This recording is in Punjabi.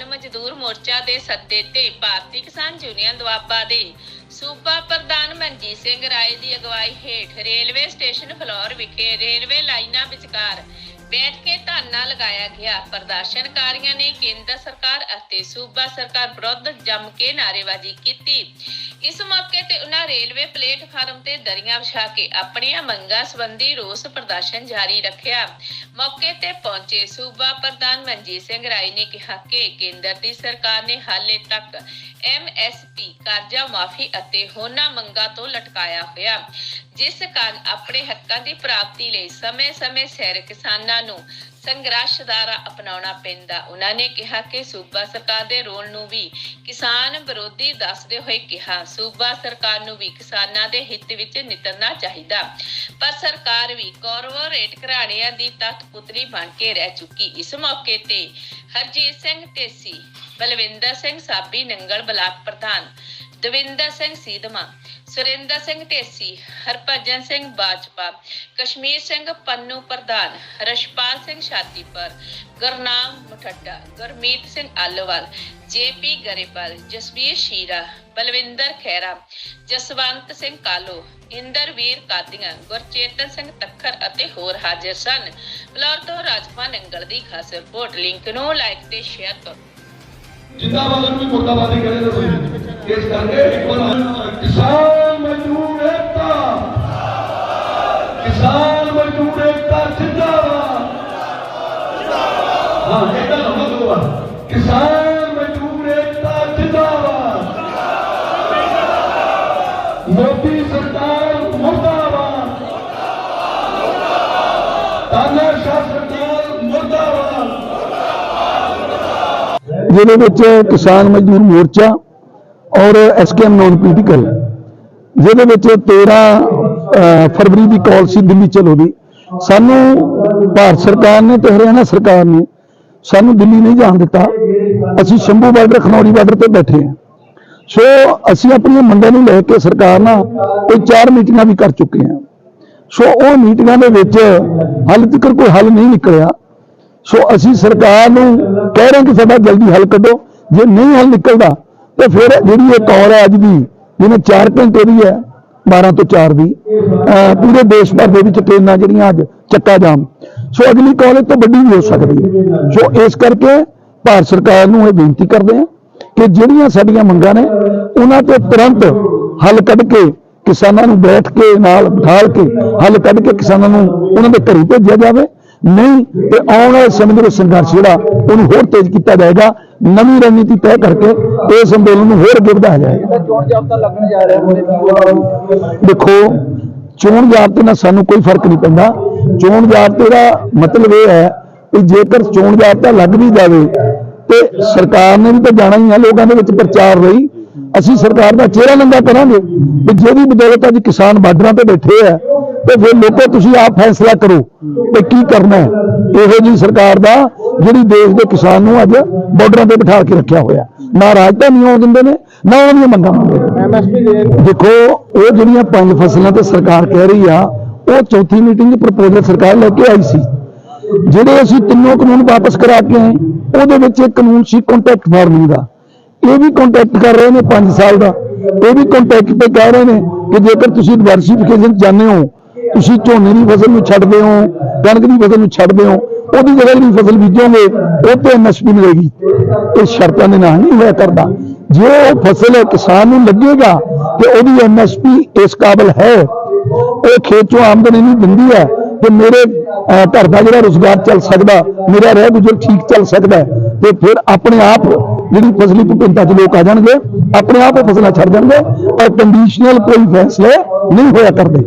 ਮਜ਼ਦੂਰ ਮੋਰਚਾ ਦੇ ਸੱਦੇ ਤੇ ਭਾਰਤੀ ਕਿਸਾਨ ਯੂਨੀਅਨ ਦੁਆਬਾ ਦੇ ਸੂਬਾ ਪ੍ਰਧਾਨ ਮਨਜੀਤ ਸਿੰਘ ਰਾਏ ਦੀ ਅਗਵਾਈ ਹੇਠ ਰੇਲਵੇ ਸਟੇਸ਼ਨ ਫਲੋਰ ਵਿਖੇ ਰੇਲਵੇ ਲਾਈਨਾਂ ਵਿਚਕਾਰ ਬੈਠ ਕੇ ਧਰਨਾ ਲਗਾਇਆ ਗਿਆ। ਪ੍ਰਦਰਸ਼ਨਕਾਰੀਆਂ ਨੇ ਕੇਂਦਰ ਸਰਕਾਰ ਅਤੇ ਸੂਬਾ ਸਰਕਾਰ ਵਿਰੁੱਧ ਜੰਮ ਕੇ ਨਾਅਰੇਬਾਜ਼ੀ ਕੀਤੀ। ਇਸ ਮੌਕੇ ਤੇ ਉਹਨਾਂ ਰੇਲਵੇ ਪਲੇਟਫਾਰਮ ਤੇ ਦਰੀਆਂ ਵਿਛਾ ਕੇ ਆਪਣੀਆਂ ਮੰਗਾਂ ਸੰਬੰਧੀ ਰੋਸ ਪ੍ਰਦਰਸ਼ਨ ਜਾਰੀ ਰੱਖਿਆ। ਮੌਕੇ ਤੇ ਪਹੁੰਚੇ ਸੂਬਾ ਪ੍ਰਧਾਨ ਮਨਜੀਤ ਸਿੰਘ ਰਾਏ ਨੇ ਕਿਹਾ ਕਿ ਕੇਂਦਰ ਦੀ ਸਰਕਾਰ ਨੇ ਹਾਲੇ ਤੱਕ ਐਮਐਸਪੀ ਕਰਜ਼ਾ ਮਾਫੀ ਅਤੇ ਹੋਰਨਾਂ ਮੰਗਾਂ ਤੋਂ ਲਟਕਾਇਆ ਹੋਇਆ। ਜਿਸ ਕਾਰਨ ਆਪਣੇ ਹੱਕਾਂ ਦੀ ਪ੍ਰਾਪਤੀ ਲਈ ਸਮੇਂ-ਸਮੇਂ ਸਿਰ ਕਿਸਾਨਾਂ ਨੂੰ ਸੰਘਰਸ਼ ਦਾ ਅਪਣਾਉਣਾ ਪੈਂਦਾ। ਉਹਨਾਂ ਨੇ ਕਿਹਾ ਕਿ ਸੂਬਾ ਸਰਕਾਰ ਦੇ ਰੋਲ ਨੂੰ ਵੀ ਕਿਸਾਨ ਵਿਰੋਧੀ ਦੱਸਦੇ ਹੋਏ ਕਿਹਾ, ਸੂਬਾ ਸਰਕਾਰ ਨੂੰ ਵੀ ਕਿਸਾਨਾਂ ਦੇ ਹਿੱਤ ਵਿੱਚ ਨਿਤਰਨਾ ਚਾਹੀਦਾ। ਪਰ ਸਰਕਾਰ ਵੀ ਕਾਰਪੋਰੇਟ ਘਰਾਣਿਆਂ ਦੀ ਤਖਤ ਪੁਤਲੀ ਬਣ ਕੇ ਰਹਿ ਚੁੱਕੀ। ਇਸ ਮੌਕੇ ਤੇ ਹਰਜੀਤ ਸਿੰਘ ਢੇਸੀ, ਬਲਵਿੰਦਰ ਸਿੰਘ ਸਾਬੀ, ਨੰਗਲ ਬਲਾਕ ਪ੍ਰਧਾਨ ਦਵਿੰਦਰ ਸਿੰਘ ਸੀਧਮਾ ਸੁਰਿੰਦਰ ਸਿੰਘ ਢੇਸੀ, ਹਰਭਜਨ ਸਿੰਘ ਬਾਜਪਾ ਕਸ਼ਮੀਰ ਸਿੰਘ ਪੰਨੂ ਪ੍ਰਧਾਨ ਰਸ਼ਪਾਲ ਸਿੰਘ ਸ਼ਾਦੀਪੁਰ ਗੁਰਨਾਮ ਮੁਠੱਡਾ ਗੁਰਮੀਤ ਸਿੰਘ ਆਲੋਵਾਲ, ਜੇਪੀ ਗਰੇਵਾਲ, ਜਸਵੀਰ ਸ਼ੀਰਾ, ਬਲਵਿੰਦਰ ਖੈਰਾ ਜਸਵੰਤ ਸਿੰਘ ਕਾਲੋ, ਇੰਦਰਵੀਰ ਕਾਦੀਆਂ, ਗੁਰਚੇਤਨ ਸਿੰਘ ਤੱਖਰ ਅਤੇ ਹੋਰ ਹਾਜ਼ਰ ਸਨ। ਬਲੌਰ ਤੋਂ ਰਾਜਪਾਲ ਨੰਗਲ ਦੀ ਖਾਸ ਰਿਪੋਰਟ, ਲਿੰਕ ਨੂੰ ਲਾਈਕ ਤੇ ਸ਼ੇਅਰ ਕਰੋ। ਜਿੰਦਾਬਾਦ ਨੂੰ ਮੁਰਦਾਬਾਦੀ ਕਰੇ ਤਾਂ ਤੁਸੀਂ। ਕਰਕੇ ਇੱਕ ਵਾਰ ਕਿਸਾਨ ਹਾਂ ਇਹਦਾ ਲੰਮਾ ਦੋ ਵਾਰ ਕਿਸਾਨ ਮਜ਼ਦੂਰ ਏਕਤਾ ਜਿੰਦਾਬਾਦ। ਮੋਦੀ ਸਰਕਾਰ ਮੁਰਦਾਬਾਦ। ਤਾਨਾਸ਼ਾਹ ਸਰਕਾਰ ਮੁਰਦਾਬਾਦ। ਜਿਹਦੇ ਵਿੱਚ ਕਿਸਾਨ ਮਜ਼ਦੂਰ ਮੋਰਚਾ ਔਰ ਐਸਕੇਐਮ ਨੌਨ ਪੋਲੀਟੀਕਲ। ਜਿਹਦੇ ਵਿੱਚ 13 ਫਰਵਰੀ ਦੀ ਕਾਲ ਸੀ, ਦਿੱਲੀ ਚਲੋ ਦੀ। ਸਾਨੂੰ ਭਾਰਤ ਸਰਕਾਰ ਨੇ ਤੇ ਹਰਿਆਣਾ ਸਰਕਾਰ ਨੇ ਸਾਨੂੰ ਦਿੱਲੀ ਨਹੀਂ ਜਾਣ ਦਿੱਤਾ। ਅਸੀਂ ਸ਼ੰਭੂ ਬਾਰਡਰ, ਖਨੌਰੀ ਬਾਰਡਰ ਤੇ ਬੈਠੇ ਹਾਂ। ਸੋ ਅਸੀਂ ਆਪਣੀਆਂ ਮੰਗਾਂ ਨੂੰ ਲੈ ਕੇ ਸਰਕਾਰ ਨਾਲ ਕੋਈ ਚਾਰ ਮੀਟਿੰਗਾਂ ਵੀ ਕਰ ਚੁੱਕੇ ਹਾਂ। ਸੋ ਉਹ ਮੀਟਿੰਗਾਂ ਦੇ ਵਿੱਚ ਹੱਲ ਤੱਕ ਕੋਈ ਹੱਲ ਨਹੀਂ ਨਿਕਲਿਆ। ਸੋ ਅਸੀਂ ਸਰਕਾਰ ਨੂੰ ਕਹਿ ਰਹੇ ਕਿ ਸਾਡਾ ਜਲਦੀ ਹੱਲ ਕੱਢੋ। ਜੇ ਨਹੀਂ ਹੱਲ ਨਿਕਲਦਾ, ਤੇ ਫਿਰ ਜਿਹੜੀ ਇਹ ਕੌਰ ਹੈ ਅੱਜ ਦੀ, ਜਿਹਨੇ 4 ਘੰਟੇ ਦੀ ਹੈ 12 ਤੋਂ 4 ਦੀ ਪੂਰੇ ਦੇਸ਼ ਭਰ ਦੇ ਵਿੱਚ ਟ੍ਰੇਨਾਂ ਜਿਹੜੀਆਂ ਅੱਜ ਚੱਕਾ ਜਾਮ। ਸੋ ਅਗਲੀ ਕਾਲ ਇਹ ਤੋਂ ਵੱਡੀ ਵੀ ਹੋ ਸਕਦੀ ਹੈ। ਸੋ ਇਸ ਕਰਕੇ ਭਾਰਤ ਸਰਕਾਰ ਨੂੰ ਇਹ ਬੇਨਤੀ ਕਰਦੇ ਹਾਂ ਕਿ ਜਿਹੜੀਆਂ ਸਾਡੀਆਂ ਮੰਗਾਂ ਨੇ, ਉਹਨਾਂ ਤੇ ਤੁਰੰਤ ਹੱਲ ਕੱਢ ਕੇ ਕਿਸਾਨਾਂ ਨੂੰ ਬੈਠ ਕੇ ਨਾਲ ਬਿਠਾਲ ਕੇ ਹੱਲ ਕੱਢ ਕੇ ਕਿਸਾਨਾਂ ਨੂੰ ਉਹਨਾਂ ਦੇ ਘਰੇ ਭੇਜਿਆ ਜਾਵੇ। ਨਹੀਂ ਤੇ ਆਉਣ ਵਾਲੇ ਸਮੇਂ ਦੇ ਸੰਘਰਸ਼ ਜਿਹੜਾ, ਉਹਨੂੰ ਹੋਰ ਤੇਜ਼ ਕੀਤਾ ਜਾਏਗਾ। ਨਵੀਂ ਰਣਨੀਤੀ ਤੈਅ ਕਰਕੇ ਇਸ ਅੰਦੋਲਨ ਨੂੰ ਹੋਰ ਅੱਗੇ ਵਧਾਇਆ ਜਾਏਗਾ ਚੋਣ ਜਾਬਤਾ ਲੱਗਣ ਜਾ ਰਿਹਾ ਦੇਖੋ, ਚੋਣ ਜ਼ਾਬਤੇ ਨਾਲ ਸਾਨੂੰ ਕੋਈ ਫ਼ਰਕ ਨਹੀਂ ਪੈਂਦਾ। ਚੋਣ ਜ਼ਾਬਤੇ ਦਾ ਮਤਲਬ ਇਹ ਹੈ ਕਿ ਜੇਕਰ ਚੋਣ ਜ਼ਾਬਤਾ ਲੱਗ ਵੀ ਜਾਵੇ ਤੇ ਸਰਕਾਰ ਨੇ ਵੀ ਤਾਂ ਜਾਣਾ ਹੀ ਹੈ ਲੋਕਾਂ ਦੇ ਵਿੱਚ ਪ੍ਰਚਾਰ ਰਹੀ। ਅਸੀਂ ਸਰਕਾਰ ਦਾ ਚਿਹਰਾ ਨੰਗਾ ਕਰਾਂਗੇ ਵੀ ਜਿਹਦੀ ਬਦੌਲਤ ਅੱਜ ਕਿਸਾਨ ਬਾਰਡਰਾਂ ਤੇ ਬੈਠੇ ਆ ਤੇ ਫਿਰ ਲੋਕੋ ਤੁਸੀਂ ਆਪ ਫੈਸਲਾ ਕਰੋ ਕਿ ਕੀ ਕਰਨਾ ਹੈ। ਇਹੋ ਜੀ ਸਰਕਾਰ ਦਾ ਜਿਹੜੀ ਦੇਸ਼ ਦੇ ਕਿਸਾਨ ਨੂੰ ਅੱਜ ਬਾਰਡਰਾਂ ਤੇ ਬਿਠਾ ਕੇ ਰੱਖਿਆ ਹੋਇਆ। ਨਾ ਰਾਜਧਾਨੀ ਆਉਣ ਦਿੰਦੇ ਨੇ ਨਾ ਉਹਨਾਂ ਦੀਆਂ ਮੰਗਾਂ ਮੰਨਦੇ ਨੇ। ਐਮਐਸਪੀ ਦੇ ਦੇਖੋ ਉਹ ਜਿਹੜੀਆਂ ਪੰਜ ਫਸਲਾਂ ਤੇ ਸਰਕਾਰ ਕਹਿ ਰਹੀ ਆ ਉਹ ਚੌਥੀ ਮੀਟਿੰਗ 'ਚ ਪ੍ਰਪੋਜ਼ਲ ਸਰਕਾਰ ਲੈ ਕੇ ਆਈ ਸੀ। ਜਿਹੜੇ ਅਸੀਂ ਤਿੰਨੋਂ ਕਾਨੂੰਨ ਵਾਪਸ ਕਰਾ ਕੇ ਆਏ, ਉਹਦੇ ਵਿੱਚ ਇੱਕ ਕਾਨੂੰਨ ਸੀ ਕੰਟੈਕਟ ਫਾਰਮਿੰਗ ਦਾ। ਇਹ ਵੀ ਕੰਟੈਕਟ ਕਰ ਰਹੇ ਨੇ 5 ਸਾਲ ਦਾ। ਇਹ ਵੀ ਕੰਟੈਕਟ ਤੇ ਕਹਿ ਰਹੇ ਨੇ ਕਿ ਜੇਕਰ ਤੁਸੀਂ ਡਿਵਰਸੀਫਿਕੇਸ਼ਨ ਚਾਹੁੰਦੇ ਹੋ, ਤੁਸੀਂ ਝੋਨੇ ਦੀ ਫਸਲ ਨੂੰ ਛੱਡਦੇ ਹੋ, ਕਣਕ ਦੀ ਫਸਲ ਨੂੰ ਛੱਡਦੇ ਹੋ, ਉਹਦੀ ਜਗ੍ਹਾ ਜਿਹੜੀ ਫਸਲ ਬੀਜੋਗੇ, ਉਹ ਤੇ ਐਮਐਸਪੀ ਮਿਲੇਗੀ। ਇਹ ਸ਼ਰਤਾਂ ਦੇ ਨਾਲ ਨਹੀਂ ਹੋਇਆ ਕਰਦਾ। ਜੇ ਉਹ ਫਸਲ ਕਿਸਾਨ ਨੂੰ ਲੱਗੇਗਾ ਕਿ ਉਹਦੀ ਐਮਐਸਪੀ ਇਸ ਕਾਬਲ ਹੈ। ਉਹ ਖੇਤ ਚੋਂ ਆਮਦਨ ਨਹੀਂ ਦਿੰਦੀ ਹੈ। ਤੇ ਮੇਰੇ ਘਰ ਦਾ ਜਿਹੜਾ ਰੋਜ਼ਗਾਰ ਚੱਲ ਸਕਦਾ, ਮੇਰਾ ਰਹਿ ਗੁਜ਼ਰ ਠੀਕ ਚੱਲ ਸਕਦਾ ਤੇ ਫਿਰ ਆਪਣੇ ਆਪ ਜਿਹੜੀ ਫਸਲੀ ਵਿਭਿੰਨਤਾ ਚ ਲੋਕ ਆ ਜਾਣਗੇ, ਆਪਣੇ ਆਪ ਉਹ ਫਸਲਾਂ ਛੱਡ ਜਾਣਗੇ ਔਰ ਕੰਡੀਸ਼ਨਲ ਕੋਈ ਫੈਸਲੇ ਨਹੀਂ ਹੋਇਆ ਕਰਦੇ।